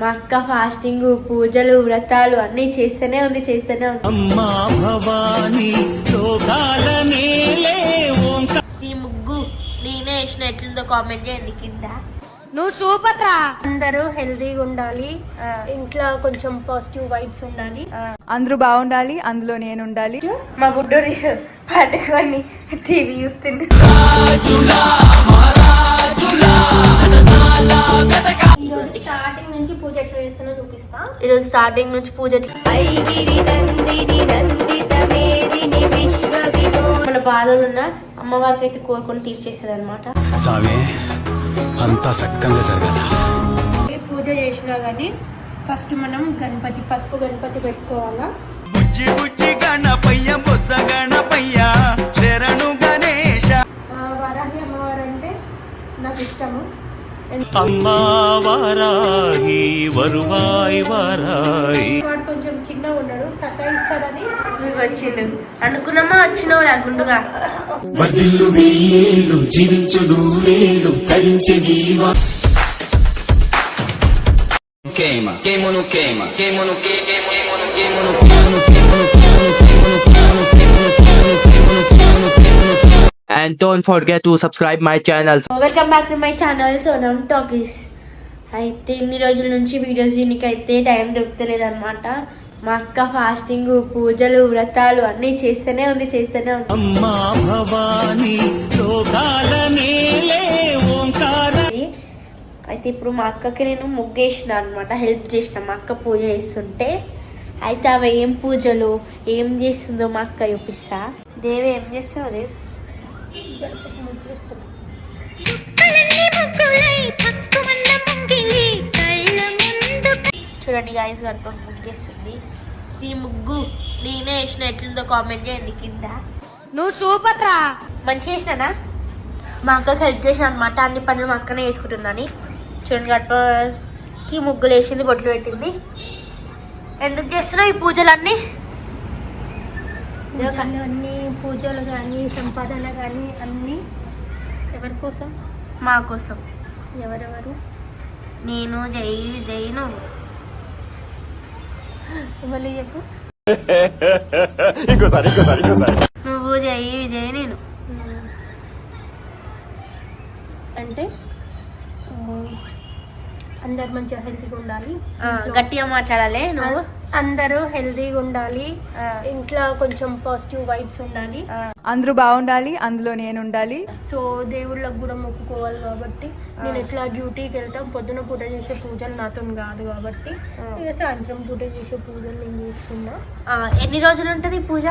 మా అక్క ఫాస్టింగ్ పూజలు వ్రతాలు అన్నీ చేస్తూనే ఉంది చేస్తూనే ఉంది. అమ్మా భవానీ ఈ ముగ్గు నేనే వేసిన ఎట్లుందో కామెంట్ చేయండి కింద. నువ్వు సూపర్ రా అందరూ హెల్దీగా ఉండాలి ఇంట్లో కొంచెం పాజిటివ్ వైబ్స్ ఉండాలి అందరూ బాగుండాలి అందులో నేను ఉండాలి. మా బుడ్డోడి పట్టుకొని టీవీ చూస్తుండే. ఈరోజు స్టార్టింగ్ నుంచి పూజ మన బాధలు ఉన్న అమ్మవారికి అయితే కోరుకొని తీర్చేస్తుంది అనమాట అంతా సక్కంగా జరగాల. పూజ చేసినా కానీ ఫస్ట్ మనం గణపతి పసుపు గణపతి పెట్టుకోవాలా? బుజ్జి బుజ్జి గణపయ్య బొజ్జ గణపయ్య అమ్మా వారాయి వరువాయి వారాయి వాడు కొంచెం చిన్నగా ఉన్నాడు సతాయిస్తాడని వచ్చిండు అనుకున్నామా వచ్చినవరా గుండుగా వదిల్లు వెయ్యేళ్ళు జీవించు నూరేళ్ళు తరించే నీవా Queima, queima no queima, queima no queima, queima no queima, queima no queima, queima no queima, queima no queima. And don't forget to subscribe my channel. Welcome back to my channel Sonam talkies అయితే ఇన్ని రోజుల నుంచి videos దీనికి అయితే time దొరుకుతలేదు అనమాట మా అక్క fasting పూజలు వ్రతాలు అన్నీ చేస్తూనే ఉంది చేస్తూనే ఉంది. అమ్మా భవానీ లోకాల నేలే ఓంకార. అయితే ఇప్పుడు మా అక్కకి నేను ముగ్గేసిన అనమాట హెల్ప్ చేసిన. మా అక్క పూజ చేస్తుంటే అయితే అవి ఏం పూజలు ఏం చేస్తుందో మా అక్క చూపిస్తా. దేవి ఏం చేస్తున్నావు దేవి? చూడండి గాయస్ గడపకు ముగ్గేస్తుంది ఈ ముగ్గు నేనే వేసిన ఎట్లుందో కామెంట్ చేయండి కింద. నువ్వు సూపర్ రా. మంచిగా చేసినానా మా అక్కకి హెల్ప్ చేసిన అనమాట అన్ని పనులు మా అక్కనే చేసుకుంటుందని. చూడండి గడపకి ముగ్గులు వేసింది బొట్లు పెట్టింది. ఎందుకు చేస్తున్నావు ఈ పూజలన్నీ? పూజలు అన్ని పూజలు కానీ సంపాదన కానీ అన్ని ఎవరి కోసం? మా కోసం. ఎవరెవరు? నేను జై జై నువ్వు మళ్ళీ చెప్పు. నువ్వు జై విజయ్ నేను. అంటే ఆ, అందరు మంచిగా హెల్తీగా ఉండాలి. ఆ, గట్టిగా మాట్లాడాలి నువ్వు? అందరూ హెల్తీగా ఉండాలి. ఇంట్లో కొంచెం పాజిటివ్ వైబ్స్ ఉండాలి. అందరూ బాగుండాలి అందులో నేను ఉండాలి సో దేవుళ్ళకి కూడా మొక్కుకోవాలి కాబట్టి నేను ఎట్లా డ్యూటీకి వెళ్తాం పొద్దున పూట చేసే పూజలు నాతో కాదు కాబట్టి ఇక సాయంత్రం పూట చేసే పూజలు నేను చేసుకున్నా. ఎన్ని రోజులు ఉంటుంది ఈ పూజ?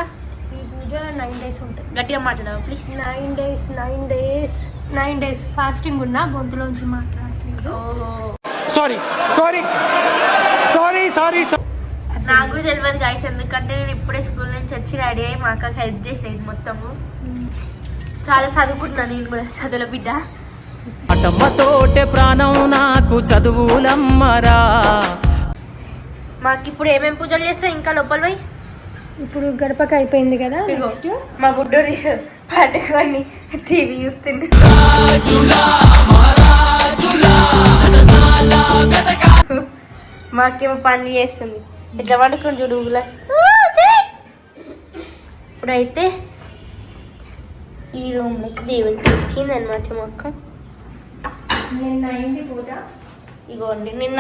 ఈ పూజ నైన్ డేస్ ఉంటుంది. గట్టిగా మాట్లాడవా please nine days nine days nine days fasting ఉన్నా గొంతులోంచి మాట్లాడలేదు సారీ సారీ సారీ సారీ నాకు కూడా తెలియదు గాయస్ ఎందుకంటే నేను ఇప్పుడే స్కూల్ నుంచి వచ్చి రెడీ అయ్యి మా అక్కకి హెల్ప్ చేసిన ఇది మొత్తము. చాలా చదువుకుంటున్నాను నేను కూడా చదువుల బిడ్డ. అటమ్మతోటే ప్రాణం నాకు చదువులమ్మరా. మాకు ఇప్పుడు ఏమేం పూజలు చేస్తావు ఇంకా లోపల పోయి? ఇప్పుడు గడపకి అయిపోయింది కదా మా బుడ్డోడి పట్టుకొని టీవీ చూస్తుండే. మాకేమో పనులు చేస్తుంది. ఇట్లా వండుకొని చూడు ఊగులా. ఇప్పుడైతే ఈ రూమ్లోకి దేవుడికి ఎక్కింది అనమాట మా అక్క ఇగోండి నిన్న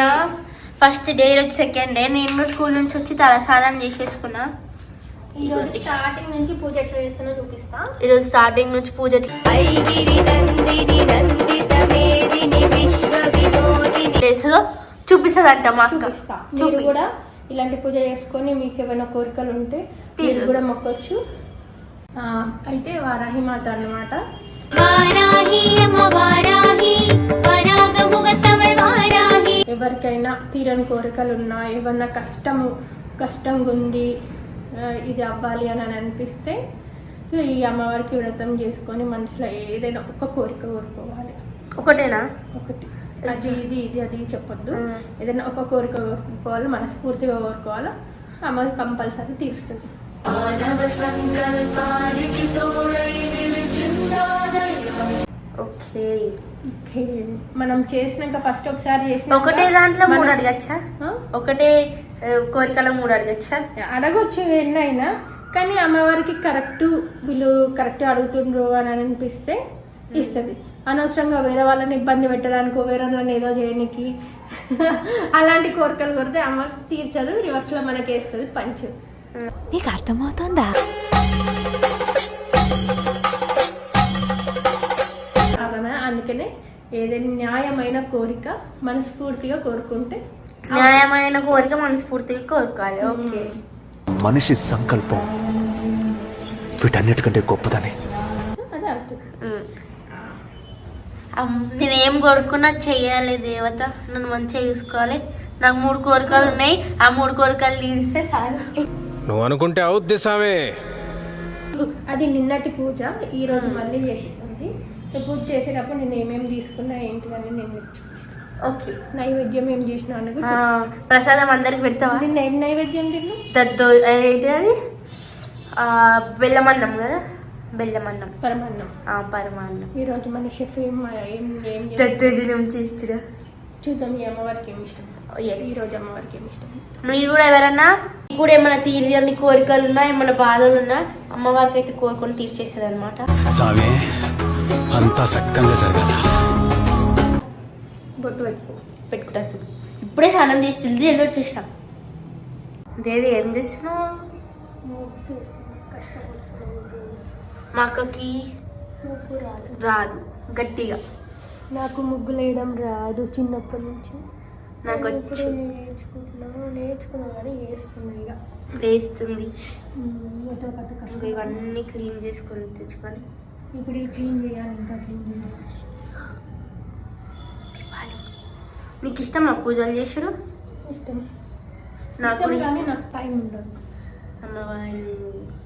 ఫస్ట్ డే రోజు సెకండ్ డే. నేను స్కూల్ నుంచి వచ్చి తలస్నానం చేసేసుకున్నా. ఈ రోజు స్టార్టింగ్ నుంచి పూజ ఎట్లా చేస్తానో చూపిస్తా. ఈరోజు స్టార్టింగ్ నుంచి పూజ చేస్తుందో చూపిస్తుందంట మా అక్క. చూపి. కూడా ఇలాంటి పూజ చేసుకొని మీకు ఏమైనా కోరికలు ఉంటే మీరు కూడా మొక్కొచ్చు. అయితే వారాహి మాత అన్నమాట. ఎవరికైనా తీరని కోరికలు ఉన్నా ఏమన్నా కష్టము కష్టంగా ఉంది ఇది అవ్వాలి అని అనిపిస్తే సో ఈ అమ్మవారికి వ్రతం చేసుకొని మనసులో ఏదైనా ఒక కోరిక కోరుకోవాలి. ఒకటేనా? ఒకటి. అది ఇది ఇది అది చెప్పొద్దు. ఏదైనా ఒక కోరిక కోరుకోవాలి మనస్ఫూర్తిగా కోరుకోవాలి అమ్మ కంపల్సరీ తీరుస్తుంది. ఓకే. ఓకే. మనం చేసినాక ఫస్ట్ ఒకసారి చేసిన ఒకటే దాంట్లో మూడు అడగచ్చా? ఒకటే కోరికలో మూడు అడగచ్చా? అడగొచ్చు ఎన్నైనా కానీ అమ్మవారికి కరెక్ట్ వీళ్ళు కరెక్ట్ అడుగుతుండ్రు అని అనిపిస్తే ఇస్తుంది. అనవసరంగా వేరే వాళ్ళని ఇబ్బంది పెట్టడానికో వేరే వాళ్ళని ఏదో చేయడానికి అలాంటి కోరికలు కొడితే అమ్మ తీర్చదు రివర్స్లో మనకి వేస్తుంది పంచు. నీకు అర్థమవుతుందా? అందుకనే ఏదైనా న్యాయమైన కోరిక మనస్ఫూర్తిగా కోరుకుంటే న్యాయమైన కోరిక మనస్ఫూర్తిగా కోరుకోవాలి. ఓకే. మనిషి సంకల్పం వీటన్నిటికంటే గొప్పదని. నేను ఏం కోరుకున్నా చెయ్యాలి దేవత. నన్ను మంచిగా చూసుకోవాలి. నాకు మూడు కోరికలు ఉన్నాయి. ఆ మూడు కోరికలు తీరిస్తే చాలు నువ్వు అనుకుంటే అవుద్ది సామే. అది నిన్నటి పూజ. ఈ రోజు మళ్ళీ చేసింది సో పూజ చేసేటప్పుడు నేను ఏమేమి తీసుకున్నా ఏంటిదని నేను ఓకే. నైవేద్యం ఏం చేసినా అని. ప్రసాదం అందరికి పెడతావా? నిన్న ఏం నైవేద్యం తిన్నా దద్దో ఏంటి అది? ఆ, బెల్లమన్నం కదా? బెల్లమన్నం. పరమాన్నం. ఆ, పరమాన్నం. ఈ రోజు మన షెఫ్ ఏం ఏం ఏం చేస్తాడు? దద్దోజనం చేస్తున్నా చూద్దాం ఈ అమ్మవారికి ఏమి ఇష్టం. ఈ రోజు అమ్మవారికి ఏమి ఇష్టం? మీరు కూడా ఎవరన్నా? మీకు కూడా ఏమైనా తీరని కోరికలు ఉన్నా ఏమైనా బాధలు ఉన్నా అమ్మవారికి అయితే కోరుకొని తీర్చేస్తుంది అనమాట సామే అంతా సక్కంగా జరగాల. బొట్టు పెట్టుకో పెట్టుకుంటా ఇప్పుడు ఇప్పుడే స్నానం చేసి జల్దీ జల్దీ వచ్చేసాం దేవి ఏం చేస్తున్నావు? మా అక్కకి నాకు రాదు రాదు గట్టిగా. నాకు ముగ్గులు వేయడం రాదు చిన్నప్పటి నుంచి. నాకు వచ్చు. నేర్చుకుంటున్నాను నేర్చుకున్నా కానీ వేస్తున్నా ఇక. వేస్తుంది. ఇంకా ఇవన్నీ క్లీన్ చేసుకొని తెచ్చుకొని. ఇప్పుడు క్లీన్ చేయాలి ఇంకా క్లీన్ చేయాలి. నీకు ఇష్టమా పూజలు చేసుడు ఇష్టం. నాకు ఇష్టం ఇష్టం. నాకు టైం ఉండదు. అమ్మవారు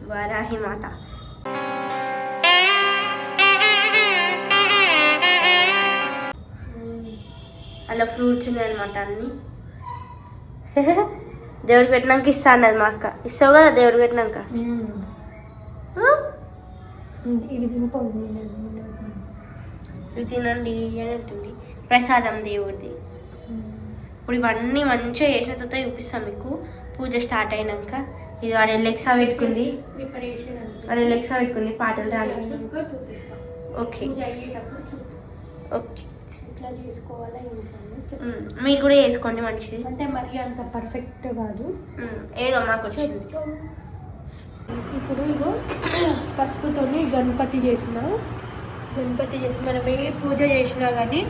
వారాహి మాత. అలా ఫ్రూట్స్ ఉన్నాయన్నమాట అన్ని. దేవుడికి పెట్టినాక ఇస్తా అన్నది మా అక్క. ఇస్తావు కదా దేవుడికి పెట్టినాక? ఇవి తినండి అని ఉంటుంది ప్రసాదం దేవుడిది. ఇప్పుడు ఇవన్నీ మంచిగా చేసిన తర్వాత చూపిస్తాను మీకు. పూజ స్టార్ట్ అయినాక. ఇది వాడు ఎలెక్సా పెట్టుకుంది. వాడు ఎలెక్సా పెట్టుకుంది పాటలు చూపిస్తాం. ఓకే. చూపిస్తాం. ఓకే. ఇట్లా చేసుకోవాలా మీరు కూడా వేసుకోండి మంచిది. అంటే మరీ అంత పర్ఫెక్ట్ కాదు. ఏదో మాకు వచ్చింది. చెప్తాం. ఇప్పుడు ఇగో పసుపుతోని గణపతి చేసిన. గణపతి చేసి మనం ఏ పూజ చేసినా కానీ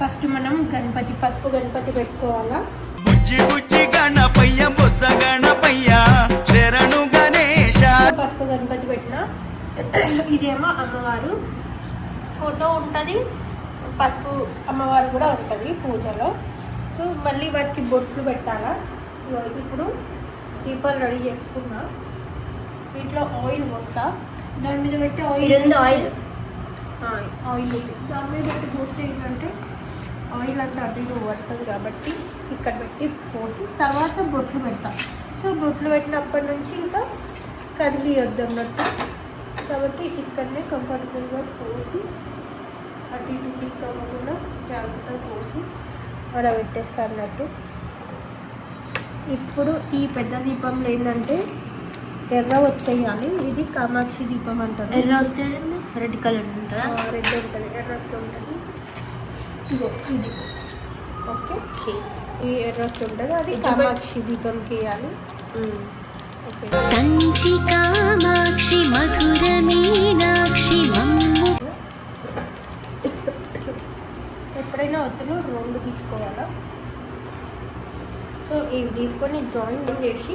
ఫస్ట్ మనం గణపతి పసుపు గణపతి పెట్టుకోవాలా? బుజ్జి బుజ్జి గణపయ్య బొజ్జ గణపయ్య శరణు గణేశ. పసుపు గణపతి పెట్టిన. ఇదేమో అమ్మవారు. ఫోటో ఉంటుంది. పసుపు అమ్మవారు కూడా ఉంటుంది పూజలో. సో మళ్ళీ వాటికి బొట్లు పెట్టాలా? ఇప్పుడు దీపాలు రెడీ చేసుకున్నా. వీటిలో ఆయిల్ పోస్తా. దాని మీద పెట్టి ఆయిల్ ఆయిల్. ఆయిల్. దాని మీద పెట్టి పోస్తే ఏంటంటే ఆయిల్ అంతా ఇటు పడుతుంది కాబట్టి ఇక్కడ పెట్టి పోసి తర్వాత బొట్లు పెడతాం. సో బొట్లు పెట్టినప్పటి నుంచి ఇంకా కదిలియొద్దు అన్నట్టు. కాబట్టి ఇక్కడనే కంఫర్టబుల్గా పోసి అటు ఇటు లీక్ అవ్వకుండా జాగ్రత్తగా పోసి అలా పెట్టేస్తా అన్నట్టు. ఇప్పుడు ఈ పెద్ద దీపంలో ఏంటంటే ఎర్ర ఒత్తేయాలి. ఇది కామాక్షి దీపం అంటారు. ఎర్ర అవుతుంది రెడ్ కలర్ ఉంటుందా? రెడ్ ఉంటుంది. ఎర్రొత్తు ఉంటుంది. ఇగో ఇది. ఓకే? ఓకే. ఈ ఎర్రొత్తు ఉంటుంది. అది. కామాక్షి దీపంకి వేయాలి. మ్, ఓకే. కంచి కామాక్షి మధుర మీనాక్షి మమ్ము ఎప్పుడైనా ఒత్తులు రెండు తీసుకోవాలా? సో ఇవి తీసుకొని డ్రాయింగ్ చేసి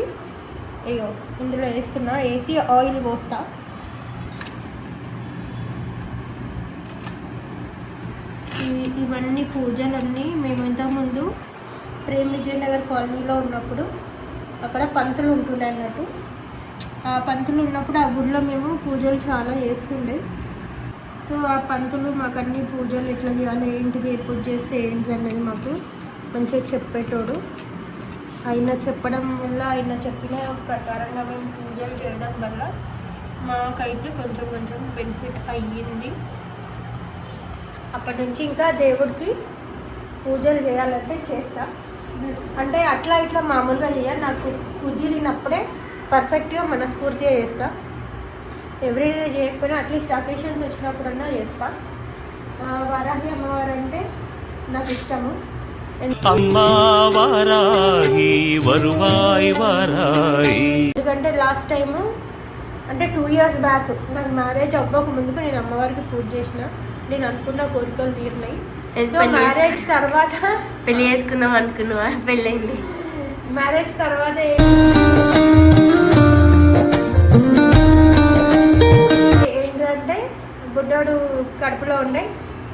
అయ్యో ఇందులో వేస్తున్నా. వేసి ఆయిల్ పోస్తా. ఇవన్నీ పూజలన్నీ మేము ఇంతకుముందు ప్రేమ్ విజయనగర్ కాలనీలో ఉన్నప్పుడు అక్కడ పంతులు ఉంటుండే అన్నట్టు. ఆ పంతులు ఉన్నప్పుడు ఆ గుడిలో మేము పూజలు చాలా చేస్తుండే. సో ఆ పంతులు మాకు అన్ని పూజలు ఇట్లా చేయాలి ఏంటిది ఎప్పుడు పూజ చేస్తే ఏంటి అనేది మాకు మంచిగా చెప్పేటోడు. ఆయన చెప్పడం వల్ల ఆయన చెప్పిన ప్రకారంగా మేము పూజలు చేయడం వల్ల మాకైతే కొంచెం కొంచెం బెనిఫిట్ అయ్యింది. అప్పటి నుంచి ఇంకా దేవుడికి పూజలు చేయాలంటే చేస్తా. అంటే అట్లా ఇట్లా మామూలుగా చేయాలి. నాకు కుదిరినప్పుడే పర్ఫెక్ట్గా మనస్ఫూర్తిగా చేస్తాను ఎవ్రీడే చేయకపోయినా అట్లీస్ట్ అకేషన్స్ వచ్చినప్పుడన్నా చేస్తా. వరాహి అమ్మవారు అంటే నాకు ఇష్టము. ఎందుకంటే లాస్ట్ టైము అంటే టూ ఇయర్స్ బ్యాక్ నాకు మ్యారేజ్ అవ్వక ముందుకు నేను అమ్మవారికి పూజ చేసిన. నేను అనుకున్న కోరికలు తీరినాయి. సో మ్యారేజ్ తర్వాత పెళ్ళి చేసుకుందాం అనుకున్నావా? పెళ్ళైంది. మ్యారేజ్ తర్వాత బుడ్డోడు కడుపులో ఉండే.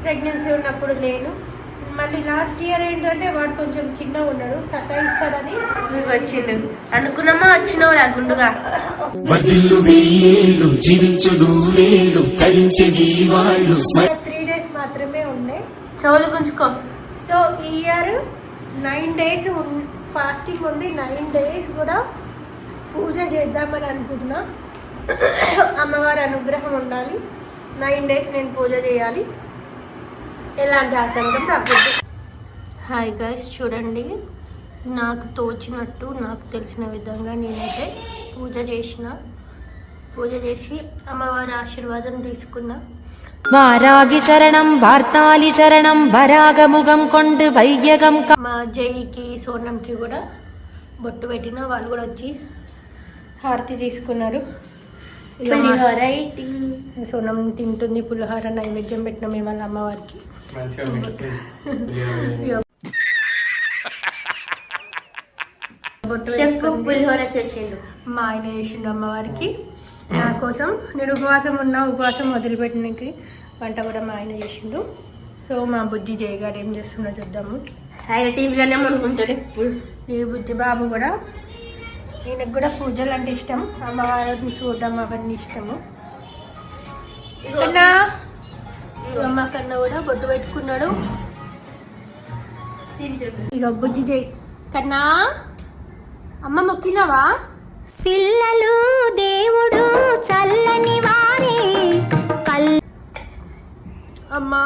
ప్రెగ్నెన్సీ ఉన్నప్పుడు లేను. మళ్ళీ లాస్ట్ ఇయర్ ఏంటంటే వాడు కొంచెం చిన్నగా ఉన్నాడు సతాయిస్తాడని. మీకు వచ్చిండు. అనుకున్నామా వచ్చినావు రా గుండుగా. త్రీ డేస్ మాత్రమే ఉండే. చెవులు గుంజుకో. సో ఈ ఇయర్ నైన్ డేస్ ఫాస్టింగ్ ఉండి నైన్ డేస్ కూడా పూజ చేద్దామని అనుకుంటున్నా. అమ్మవారి అనుగ్రహం ఉండాలి. నైన్ డేస్ నేను పూజ చేయాలి. ఎలాంటి ఆటంకం రాకూడదు హాయ్ గైస్ చూడండి. నాకు తోచినట్టు నాకు తెలిసిన విధంగా నేనైతే పూజ చేసిన. పూజ చేసి అమ్మవారి ఆశీర్వాదం తీసుకున్నా. వారాగి చరణం వార్తాలి చరణం వరాగముగం కొండు వైయగం మా జైకి సోనంకి కూడా బొట్టు పెట్టిన. వాళ్ళు కూడా వచ్చి హారతి తీసుకున్నారు. పులిహోర. సోనం తింటుంది పులిహోర నైవేద్యం పెట్టిన మేము వాళ్ళ అమ్మవారికి. పులిహోర చేసిండు. మా ఆయన చేసిండు అమ్మవారికి. నా కోసం నేను ఉపవాసం ఉన్నా ఉపవాసం వదిలిపెట్టడానికి వంట కూడా మా ఆయన చేసిండు. సో మా బుజ్జి జయగాడు ఏం చేస్తున్నా చూద్దాము. ఆయన టీవీలోనే అనుకుంటాడు ఈ బుజ్జి బాబు కూడా ఈయనకు కూడా పూజలు అంటే ఇష్టం. అమ్మవారిని చూడడం అవన్నీ ఇష్టము. కన్నా అమ్మ కన్నా కూడా బొట్టు పెట్టుకున్నాడు. తింటుండు ఇక బుజ్జి జై కన్నా అమ్మ మొక్కినావా? పిల్లలు దేవుడు చల్లని వాణి అమ్మా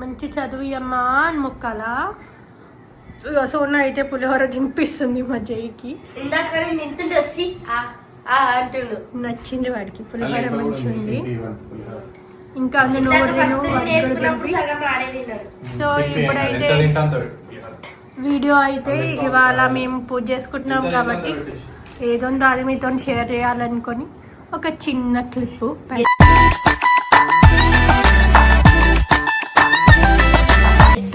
మంచి చదువు అమ్మా అని మొక్కాలా? సోన అయితే పులిహోర తినిపిస్తుంది మా జైకి. ఇందాక వచ్చి ఆ ఆ అంటుండు. నచ్చింది వాడికి. పులిహోర మంచిగా ఉంది ఇంకా అందులో సో ఇప్పుడైతే వీడియో అయితే ఇవాళ మేము పూజ చేసుకుంటున్నాం కాబట్టి ఏదో దాని మీతో షేర్ చేయాలనుకొని ఒక చిన్న క్లిప్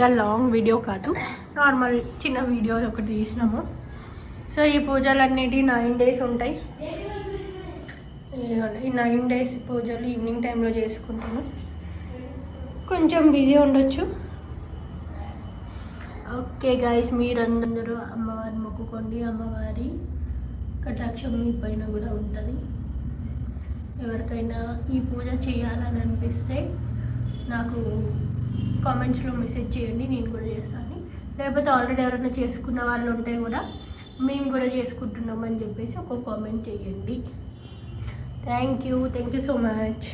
పెద్ద లాంగ్ వీడియో కాదు. నార్మల్ చిన్న వీడియో ఒకటి తీసినాము. సో ఈ పూజలన్నిటి నైన్ డేస్ ఉంటాయి. ఈ నైన్ డేస్ పూజలు ఈవినింగ్ టైంలో చేసుకుంటాను కొంచెం బిజీ ఉండొచ్చు. ఓకే గైస్ మీరందరూ అమ్మవారిని మొక్కుకోండి. అమ్మవారి కటాక్షం మీ పైన కూడా ఉంటుంది. ఎవరికైనా ఈ పూజ చేయాలని అనిపిస్తే నాకు కామెంట్స్లో మెసేజ్ చేయండి నేను కూడా చేస్తాను. లేకపోతే ఆల్రెడీ ఎవరైనా చేసుకున్న వాళ్ళు ఉంటే కూడా మేము కూడా చేసుకుంటున్నామని చెప్పేసి ఒక కామెంట్ చేయండి. Thank you thank you so much